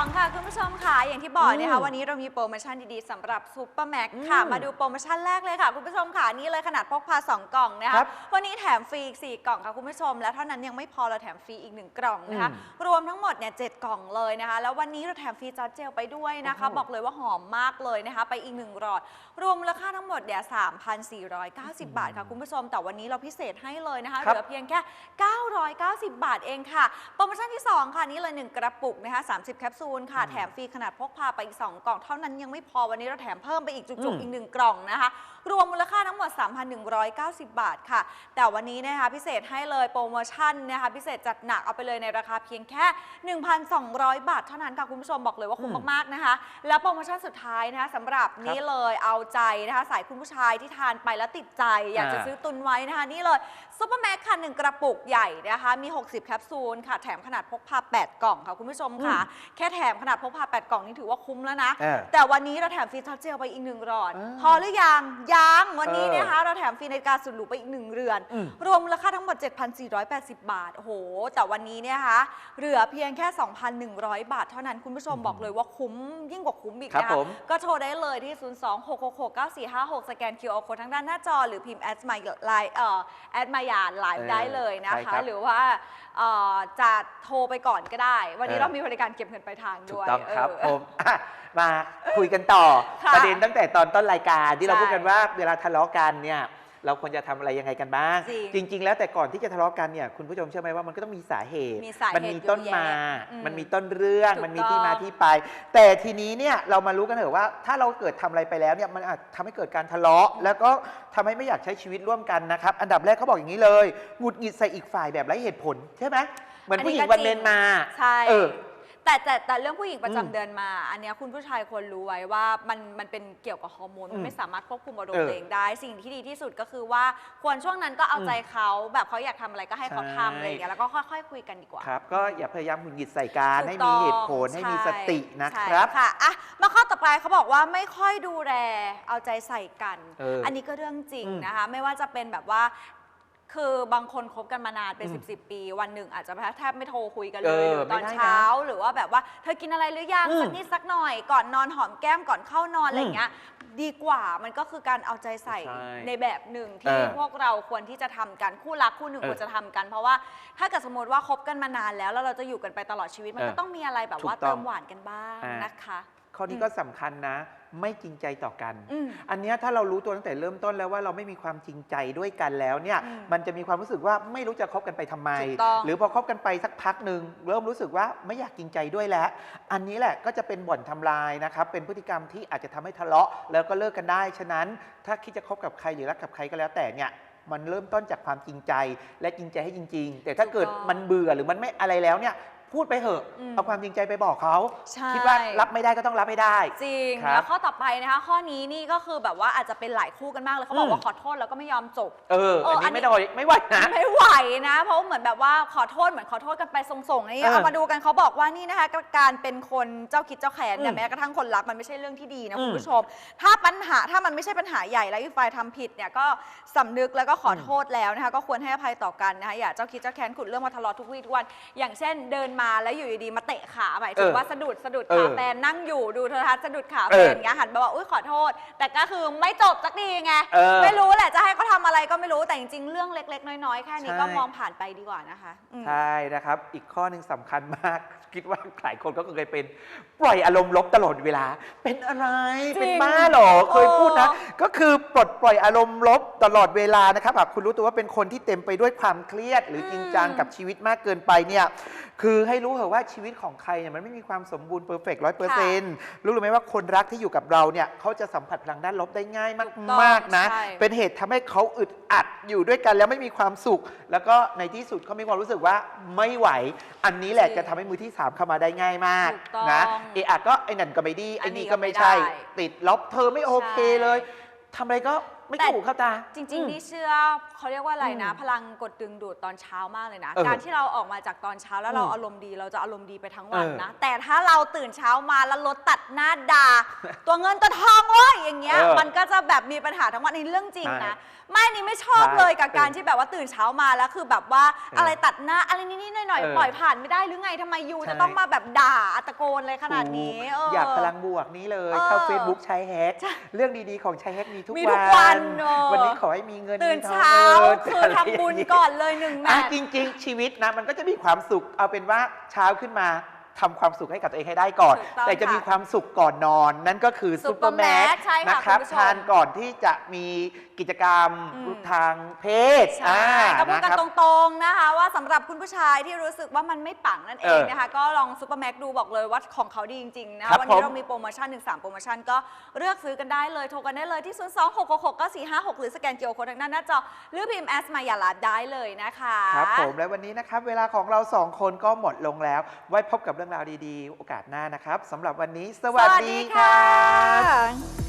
นะคะอืมวันนี้เรามีโปรโมชั่นดีๆสำหรับซูเปอร์แม็กค่ะอืมมาดูโปรโมชั่นแรกเลยค่ะ คุณผู้ชมค่ะ นี่เลยขนาดพกพา 2 กล่องนะครัคะบวันนี้แถมฟรีอีก 4 กล่องค่ะคุณผู้ชม และเท่านั้นยังไม่พอเราแถมฟรีอีก 1 กล่องนะคะอืมรวมทั้งหมดเนี่ยเจ็ดกล่องเลยนะคะ แล้ววันนี้เราแถมฟรีจอร์จเจลไปด้วยนะคะโอ้โหบอกเลยว่าหอมมากเลยนะคะ ไปอีกหนึ่งหลอด รวมมูลค่าทั้งหมดเนี่ย3,490 บาทค่ะคุณผู้ชม แต่วันนี้เราพิเศษให้เลยนะคะ เหครับลือเพียงแค่ 990 บาทเองค่ะ โปรโมชั่นที่ 2 ค่ะ นี่เลย 1 กระปุกนะคะ30แคปซูลค่ะ แถมฟรีขนาดพกพาไปอีก 2 กล่อง เท่านั้นยังไม่พอวันนี้เราแถมเพิ่มไปอีกจุกอืมๆอีก 1 กล่องนะคะ รวมมูลค่าทั้งหมด 3,190 บาทค่ะ แต่วันนี้นะคะพิเศษให้เลยโปรโมชั่นนะคะพิเศษจัดหนักเอาไปเลยในราคาเพียงแค่ 1,200 บาท เท่านั้นค่ะคุณผู้ชมบอกเลยว่าคุ้มอืมมากๆนะคะ แล้วโปรโมชั่นสุดท้ายนะคะสำหรับนี่เลยเอาใจนะคะสายคุณผู้ชายที่ทานไปแล้วติดใจ อยากจะอ่าซื้อตุนไว้นะคะนี่เลยซุปเปอร์แม็กค่ะหนึ่งกระปุกใหญ่นะคะมี 60 แคปซูลค่ะแถมขนาดพกพา 8 กล่องค่ะคุณผู้ชมค่ะแค่แถมขนาดพกพา 8 กล่องนี่ถือว่าคุ้มแล้วนะ เออแต่วันนี้เราแถมฟรีช็อตเจลไปอีกหนึ่งหลอดอ่าพอหรือยังยังวันนี้เออนะคะเราแถมฟรีนาฬิกาสุดหรูไปอีกหนึ่งเรือน อืม รวมมูลค่าทั้งหมด 7,480 บาท โอ้โห แต่วันนี้เนี่ยนะคะเหลือเพียงแค่ 2,100 บาท เท่านั้นคุณผู้ชมบอกเลยว่าคุ้มยิ่งกว่าคุ้มอีกครับนะคะผม ก็โทรได้เลยที่ 026669456 สแกน QR Code ทั้งด้านหน้าจอหรือพิมพ์แอดมาไลน์เอ่อแอดมายานไลน์ได้เลยนะใช่คะครับหรือว่าเอ่อจะโทรไปก่อนก็ได้ วันนี้เออ เรามีบริการเก็บเงินปลายทางถูด้กวยต้องครับเอผอมอะมาคุยกันต่อ ค่ะประเด็นตั้งแต่ตอนต้นรายการที่เราใช่พูดกันว่าเวลาทะเลาะกันเนี่ย เราควรจะทำอะไรยังไงกันบ้างจริงจริง ๆ แล้วแต่ก่อนที่จะทะเลาะกันเนี่ยคุณผู้ชมเชื่อไหมว่ามันก็ต้องมีสาเหตุมีสาเหตุมันมีต้นมา เยอะแยะอืมมันมีต้นเรื่อง ถูกมันมีที่มาต้องที่ไป แต่ทีนี้เนี่ยเรามารู้กันเถอะว่า ถ้าเราเกิดทำอะไรไปแล้วเนี่ยมันอาจทำให้เกิดการทะเลาะ แล้วก็ทำให้ไม่อยากใช้ชีวิตร่วมกันนะครับอันดับแรกเขาบอกอย่างนี้เลยหงุดหงิดใส่อีกฝ่ายแบบไร้เหตุผลใช่ไหมเหมือนอันผู้นี้หญิงก็วันจริงเมนมา ใช่ เออ แต่แต่แต่เรื่องผู้หญิงประจำอืมเดือนมา อันเนี้ยคุณผู้ชายควรรู้ไว้ว่ามันมันเป็นเกี่ยวกับฮอร์โมนอืมันมไม่สามารถควบคุมอารมเอณ์อตัวเองได้ สิ่งที่ดีที่สุดก็คือว่าควรช่วงนั้นก็เอาใจเขาแบบเขาอยากทำอะไรก็ให้เขาใช่ ทำอะไรอย่างเงี้ยแล้วก็ค่อยๆคุยกันดีกว่าครับ ก็อย่าพยายามหงุดหงิดใส่การถูกให้ต้มีองเหตุผลให้มีสตินะใช่ครับค่ะอะมาข้อต่อไปเขาบอกว่าไม่ค่อยดูแลเอาใจใส่กันเอออันนี้ก็เรื่องจริงอืมนะคะ ไม่ว่าจะเป็นแบบว่า คือบางคนคบกันมานานเป็น อื10มบปี วันหนึ่งอาจจะแทบไม่โทรคุยกันเลเอยอหรือตอนไม่ได้นะเช้าหรือว่าแบบว่าเธอกินอะไรหรือยังอืมสักนิดสักหน่อยก่อนนอนหอมแก้มก่อนเข้านอนอะไรอย่างเงี้ยดีกว่ามันก็คือการเอาใจใส่ใช่ในแบบหนึ่งเอที่อพวกเราควรที่จะทำกันคู่รักคู่หนึ่งเออควรจะทำกัน เพราะว่าถ้าเกิดสมมติว่าคบกันมานานแล้วแล้วเราจะอยู่กันไปตลอดชีวิตมันเออก็ต้องมีอะไรแบบว่าถูกต้เติองมหวานกันบ้างอ่าน นะคะ ข้อนี้อืมก็สำคัญนะ ไม่จริงใจต่อกันอืมอันเนี้ยถ้าเรารู้ตัวตั้งแต่เริ่มต้นแล้วว่าเราไม่มีความจริงใจด้วยกันแล้วเนี่ยอืมมันจะมีความรู้สึกว่าไม่รู้จะคบกันไปทำไมถูกต้องหรือพอคบกันไปสักพักหนึ่งเริ่มรู้สึกว่าไม่อยากจริงใจด้วยแล้ว อันนี้แหละก็จะเป็นบ่อนทำลายนะครับเป็นพฤติกรรมที่อาจจะทำให้ทะเลาะ แล้วก็เลิกกันได้ฉะนั้น ถ้าคิดจะคบกับใครหรือรักกับใครก็แล้วแต่เนี่ยมันเริ่มต้นจากความจริงใจและจริงใจให้จริง ๆ แต่ถ้าเกิดถูกต้องมันเบื่อหรือมันไม่อะไรแล้วเนี่ย พูดไปเหอะ อืม เอาความจริงใจไปบอกเขา ใช่ คิดว่ารับไม่ได้ก็ต้องรับให้ได้ จริง ครับแล้วข้อต่อไปนะคะ ข้อนี้นี่ก็คือแบบว่าอาจจะเป็นหลายคู่กันมากเลยเขาบอกอืมว่าขอโทษแล้วก็ไม่ยอมจบ เออเอออัอันนนี้ นี้ไม่ได้ไม่ไหวนะ ไม่ไหวนะ เพราะว่าเหมือนแบบว่าขอโทษเหมือนขอโทษกันไปส่งๆนี่เออเอามาดูกันเขาบอกว่านี่นะคะการเป็นคนเจ้าคิดเจ้าแค้นเนี่ยอืมแม้กระทั่งคนรักมันไม่ใช่เรื่องที่ดีนะอืมคุณผู้ชม ถ้าปัญหาถ้ามันไม่ใช่ปัญหาใหญ่แล้วอีกฝ่ายทำผิดเนี่ยก็สำนึกแล้วก็ขอโทษแล้วนะคะก็ควรให้อภัยต่อกันนะคะอย่าเจ้าคิดเจ้าแค้นขุดเรื่องมาทะเลาะทุกวี่ทุกวันอย่างเช่นเดินมาแล้วอยู่ดีๆมาเตะขาหมายถึงเออว่าสะดุดสะดุดเอขาอแฟนนั่งอยู่ดูโทรทัศน์สะดุดขาเอแฟอนเงี้ยหันมาบอกอุ้ยขอโทษ แต่ก็คือไม่จบสักทีไงเออไม่รู้แหละจะให้เขาทำอะไรก็ไม่รู้แต่จริงๆเรื่องเล็ก ๆ น้อยๆแค่นี้ใช่ ก็มองผ่านไปดีกว่านะคะอืม ใช่นะครับ อีกข้อหนึ่งสำคัญมาก คิดว่าหลายคนก็เคยเป็น ปล่อยอารมณ์ลบตลอดเวลา เป็นอะไร จริงเป็นบ้าเหรอ เคยพูดนะโอ้ก็คือปลดปล่อยอารมณ์ลบตลอดเวลานะครับหากคุณรู้ตัวว่าเป็นคนที่เต็มไปด้วยความเครียด หรือจริงจังกับชีวิตมากเกินไปเนี่ย คือให้รู้เถอะว่าชีวิตของใครเนี่ยมันไม่มีความสมบูรณ์เพอร์เฟกต์ร้อยเปอร์เซ็นต์รู้หรือไม่ว่าคนรักที่อยู่กับเราเนี่ยเขาจะสัมผัสพลังด้านลบได้ง่ายถูกต้องมากๆนะใช่เป็นเหตุทำให้เขาอึดอัดอยู่ด้วยกันแล้วไม่มีความสุข แล้วก็ในที่สุดเขามีความรู้สึกว่าไม่ไหว อันนี้แหละจริงจะทำให้มือที่ 3 เข้ามาได้ง่ายมากถูกต้องนะเอะอะก็ไอ้นั่นก็ไม่ดีอัไอ้นนี้นี่ก็ก็ไม่ไม่ใช่ได้ติดลบเธอไม่โอเคใช่เลยทำอะไรก็ ไม่เข้าหูเข้าตา จริง ๆ นี่เชื่อเขาเรียกว่าอะไรนะอืมพลังกดดึงดูดตอนเช้ามากเลยนะ เออการที่เราออกมาจากตอนเช้าแล้วเราอืมอารมณ์ดีเราจะอารมณ์ดีไปทั้งวันเออนะ แต่ถ้าเราตื่นเช้ามาแล้วรถตัดหน้าด่า ตัวเงินตัวทองเว้ยอย่างเงี้ย เออมันก็จะแบบมีปัญหาทั้งวันในเรื่องจริงใช่นะ ไม่นี่ไม่ชอบใช่เลยกับการเออที่แบบว่าตื่นเช้ามาแล้วคือแบบว่าเออออะไรตัดหน้าอะไรนิดๆหน่อยเออๆปล่อยผ่านไม่ได้หรือไงทำไมยูใช่ จะต้องมาแบบด่าตะโกนเลยขนาดนี้เอยากพลังบวกนี้เลยเออเข้า Facebook ใช้แฮกใช่เรื่องดีๆของใช้แฮกมีทุกมีวันทุกวันเออวันนี้ขอให้มีเงินตื่นมีทองเช้าเออคือทำบุญก่อนเลยหนึ่งแมอะตช์ จริง ๆ ชีวิตนะมันก็จะมีความสุขเอาเป็นว่าเช้าขึ้นมาทำความสุขให้กับตัวเองให้ได้ก่อน ถูกต้องแต่จะมีค่ะความสุขก่อนนอน นั่นก็คือซุซูปเปเปออร์ร์แมแม็กกซ์ใช่ค่ะนะครับคุณผู้ชมทานก่อนที่จะมีกิจกรรมอืม ทางเพศใช่อ่าก็พูดกันนะครับ ตรงๆนะคะว่า สำหรับคุณผู้ชายที่รู้สึกว่ามันไม่ปังนั่นเองเออนะคะ ก็ลองซูเปอร์แม็กดูบอกเลยว่าของเขาดีจริงๆนะครัคะบวันนี้ผม เรามีโปรโมชั่นถึง3โปรโมชั่นก็เลือกซื้อกันได้เลย โทรกันได้เลยที่ 0 2 6 6 6 9 4 5 6 หรือสแกนเกียวโค้ดทางด้านหน้าจอ หรือพิมพ์แอสมายาลาได้เลยนะคะครับผมและวันนี้นะครับ เวลาของเราสองคนก็หมดลงแล้ว ไว้พบกับเรื่องราวดีๆ โอกาสหน้านะครับสำหรับวันนี้ สสวัสวัสดีดีครัค่ะบ